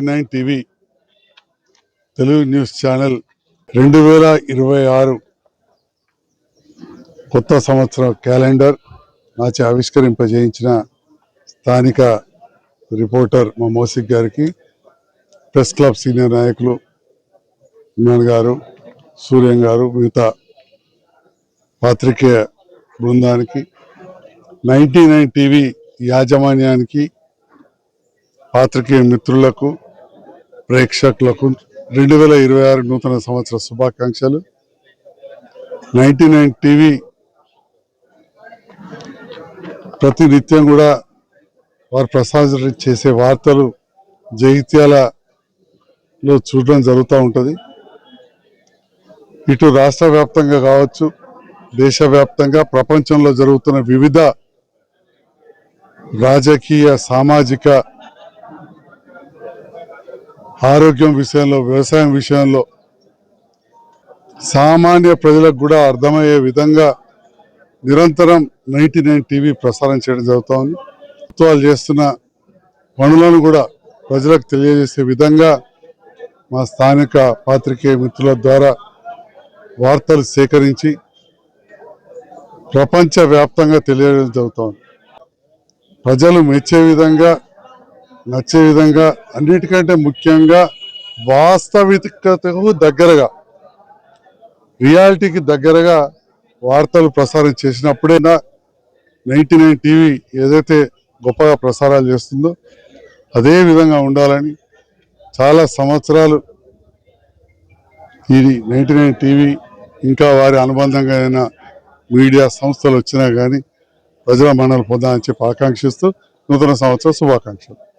Nine TV Telugu news channel రెండు వేల ఇరవై ఆరు కొత్త సంవత్సరం క్యాలెండర్ నాచి ఆవిష్కరింపజేయించిన స్థానిక రిపోర్టర్ మా మోసిక్ గారికి ప్రెస్ క్లబ్ సీనియర్ నాయకులు ఇమ్రాన్ గారు సూర్యం గారు మిగతా పాత్రికేయ బృందానికి నైంటీ నైన్ టీవీ యాజమాన్యానికి పాత్రికేయ మిత్రులకు ప్రేక్షకులకు రెండు వేల ఇరవై ఆరు నూతన సంవత్సర శుభాకాంక్షలు. నైంటీ నైన్ టీవీ ప్రతి నిత్యం కూడా వారు ప్రసారం చేసే వార్తలు జగిత్యాలలో చూడడం జరుగుతూ ఉంటుంది. ఇటు రాష్ట్ర వ్యాప్తంగా కావచ్చు దేశవ్యాప్తంగా ప్రపంచంలో జరుగుతున్న వివిధ రాజకీయ సామాజిక ఆరోగ్యం విషయంలో వ్యవసాయం విషయంలో సామాన్య ప్రజలకు కూడా అర్థమయ్యే విధంగా నిరంతరం నైన్టీ నైన్ టీవీ ప్రసారం చేయడం జరుగుతోంది. ప్రభుత్వాలు చేస్తున్న పనులను కూడా ప్రజలకు తెలియజేసే విధంగా మా స్థానిక పాత్రికేయ మిత్రుల ద్వారా వార్తలు సేకరించి ప్రపంచవ్యాప్తంగా తెలియజేయడం జరుగుతోంది. ప్రజలు మెచ్చే విధంగా నచ్చే విధంగా అన్నిటికంటే ముఖ్యంగా వాస్తవికతకు దగ్గరగా రియాలిటీకి దగ్గరగా వార్తలు ప్రసారం చేసినప్పుడే నైన్టీ నైన్ టీవీ ఏదైతే గొప్పగా ప్రసారాలు చేస్తుందో అదే విధంగా ఉండాలని చాలా సంవత్సరాలు ఇది నైన్టీ నైన్ టీవీ ఇంకా వారి అనుబంధంగా మీడియా సంస్థలు వచ్చినా కానీ ప్రజల మన్నలు పొందాలని చెప్పి ఆకాంక్షిస్తూ నూతన సంవత్సర శుభాకాంక్షలు.